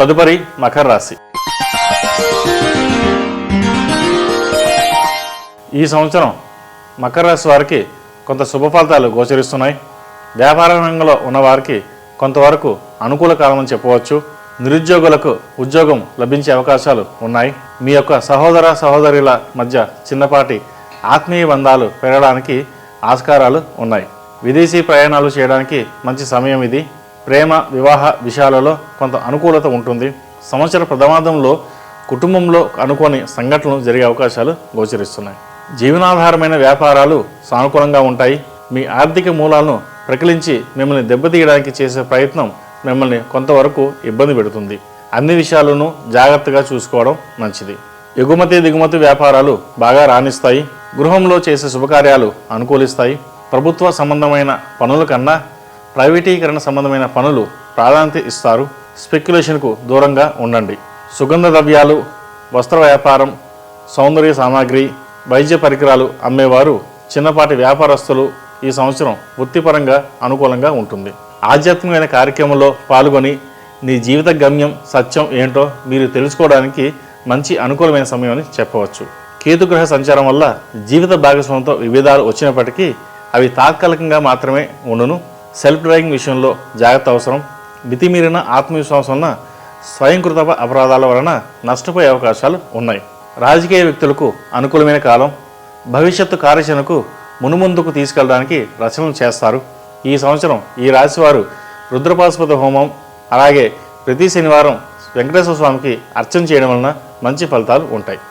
తదుపరి మకర రాశి. ఈ సంవత్సరం మకర రాశి వారికి కొంత శుభ ఫలితాలు గోచరిస్తున్నాయి. వ్యాపార రంగంలో ఉన్నవారికి కొంతవరకు అనుకూల కాలమని చెప్పవచ్చు. నిరుద్యోగులకు ఉద్యోగం లభించే అవకాశాలు ఉన్నాయి. మీ యొక్క సహోదర సహోదరుల మధ్య చిన్నపాటి ఆత్మీయ బంధాలు పెరగడానికి ఆస్కారాలు ఉన్నాయి. విదేశీ ప్రయాణాలు చేయడానికి మంచి సమయం ఇది. ప్రేమ వివాహ విషయాలలో కొంత అనుకూలత ఉంటుంది. సంవత్సర ప్రథమార్థంలో కుటుంబంలో అనుకోని సంఘటనలు జరిగే అవకాశాలు గోచరిస్తున్నాయి. జీవనాధారమైన వ్యాపారాలు సానుకూలంగా ఉంటాయి. మీ ఆర్థిక మూలాలను ప్రకిలించి మిమ్మల్ని దెబ్బతీయడానికి చేసే ప్రయత్నం మిమ్మల్ని కొంతవరకు ఇబ్బంది పెడుతుంది. అన్ని విషయాలను జాగ్రత్తగా చూసుకోవడం మంచిది. ఎగుమతి దిగుమతి వ్యాపారాలు బాగా రాణిస్తాయి. గృహంలో చేసే శుభకార్యాలు అనుకూలిస్తాయి. ప్రభుత్వ సంబంధమైన పనుల కన్నా ప్రైవేటీకరణ సంబంధమైన పనులు ప్రాధాన్యత ఇస్తారు. స్పెక్యులేషన్కు దూరంగా ఉండండి. సుగంధ ద్రవ్యాలు వస్త్ర వ్యాపారం సౌందర్య సామాగ్రి వైద్య పరికరాలు అమ్మేవారు చిన్నపాటి వ్యాపారస్తులు ఈ సంవత్సరం వృత్తిపరంగా అనుకూలంగా ఉంటుంది. ఆధ్యాత్మికమైన కార్యక్రమంలో పాల్గొని నీ జీవిత గమ్యం సత్యం ఏంటో మీరు తెలుసుకోవడానికి మంచి అనుకూలమైన సమయం అని చెప్పవచ్చు. కేతుగ్రహ సంచారం వల్ల జీవిత భాగస్వామ్యంతో విభేదాలు వచ్చినప్పటికీ అవి తాత్కాలికంగా మాత్రమే ఉండును. సెల్ఫ్ డ్రైవింగ్ విషయంలో జాగ్రత్త అవసరం. మితిమీరిన ఆత్మవిశ్వాసం వలన స్వయంకృత అపరాధాల వలన నష్టపోయే అవకాశాలు ఉన్నాయి. రాజకీయ వ్యక్తులకు అనుకూలమైన కాలం. భవిష్యత్తు కార్యాచరణకు మునుముందుకు తీసుకెళ్ళడానికి రచనలు చేస్తారు. ఈ సంవత్సరం ఈ రాశివారు రుద్రపాశుపత హోమం అలాగే ప్రతి శనివారం వెంకటేశ్వర స్వామికి అర్చన చేయడం వలన మంచి ఫలితాలు ఉంటాయి.